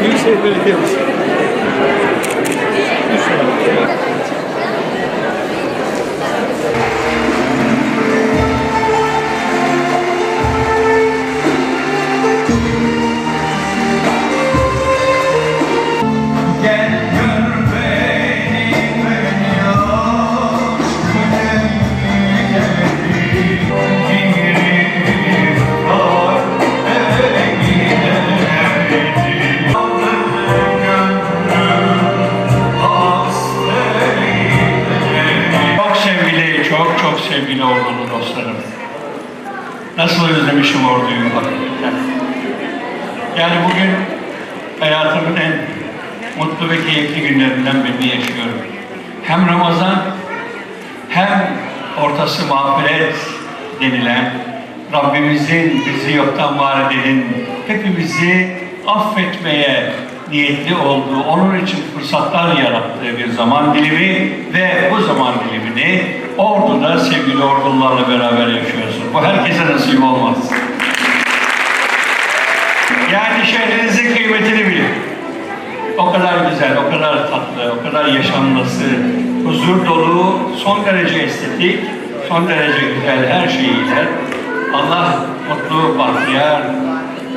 Büyükşehir Belediyemiz. Gel çok sevgili ordulu dostlarım. Nasıl özlemişim orduyu hakikaten. Yani bugün hayatımın en mutlu ve keyifli günlerinden birini yaşıyorum. Hem Ramazan hem ortası mağfiret denilen Rabbimizin bizi yoktan var edenin hepimizi affetmeye niyetli olduğu, onun için fırsatlar yarattığı bir zaman dilimi ve bu zaman dilimini orduda sevgili ordularla beraber yaşıyorsun. Bu herkese nasip olmaz. Yani şehrinizin kıymetini bilin. O kadar güzel, o kadar tatlı, o kadar yaşanması, huzur dolu, son derece estetik, son derece güzel her şeyiyle Allah mutlu, bahtiyar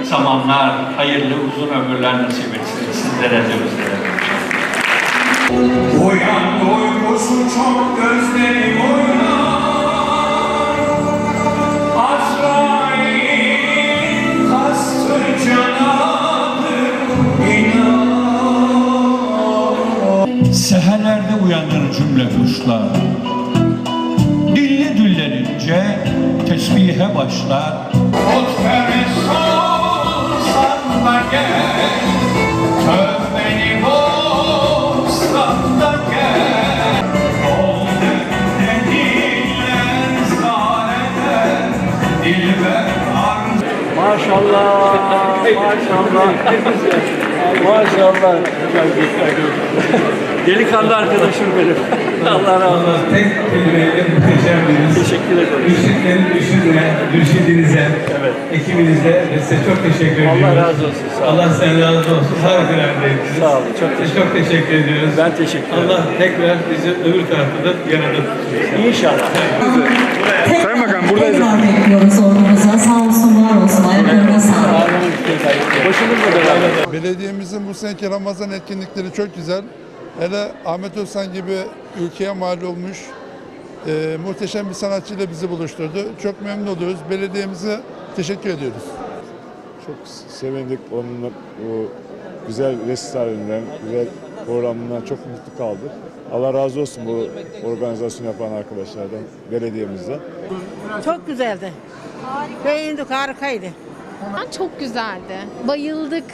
zamanlar, hayırlı uzun ömürler nasip etsin sizlere de bizlere. Uyan uykusu çok gözlerim cümle kuşlar Dilli dillerince tesbihe başlar. Putperest olsan da gel Tövbeni bozsan da gel. Ol dediler zanneder Dilber arz Maşallah, maşallah. maşallah. Delikanlı arkadaşım benim. Allah razı olsun. Allah tek kelimeyle muhteşem biriniz. Teşekkür ederim. Mürşitlerin düşünme, mürşidinize, Evet. ekibinize ve size çok teşekkür ediyoruz. Allah razı olsun. Sağ olun. Allah sizden razı olsun. Harikuladeydiniz. Sağ olun, çok Size çok teşekkür ediyoruz. Ben teşekkür ederim. Allah tekrar bizi öbür tarafta da tutsun. İnşallah. Sayın Bakan buradayız. Tekrar bekliyoruz ordumuza. Sağ olsun, var olsun. Ayaklarına sağlık. Başımızla beraber. Belediyemizin bu seneki Ramazan etkinlikleri çok güzel. Hele Ahmet Özsan gibi ülkeye mal olmuş e, muhteşem bir sanatçıyla bizi buluşturdu. Çok memnun oluyoruz. Belediyemize teşekkür ediyoruz. Çok sevindik onun bu güzel resitalinden, güzel programından çok mutlu kaldık. Allah razı olsun bu organizasyon yapan arkadaşlardan, belediyemizden. Çok güzeldi. Beğendik, harikaydı. Çok güzeldi. Bayıldık.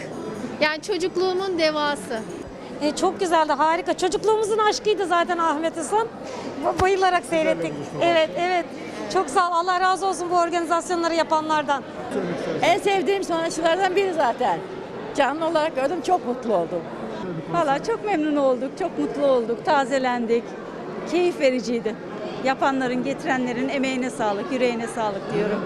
Yani çocukluğumun devası. E, çok güzeldi, harika. Çocukluğumuzun aşkıydı zaten Ahmet Hasan. Ba- Bayılarak seyrettik. Evet, evet. Çok sağ ol. Allah razı olsun bu organizasyonları yapanlardan. En sevdiğim sanatçılardan biri zaten. Canlı olarak gördüm, çok mutlu oldum. Valla çok memnun olduk, çok mutlu olduk, tazelendik. Keyif vericiydi. Yapanların, getirenlerin emeğine sağlık, yüreğine sağlık diyorum.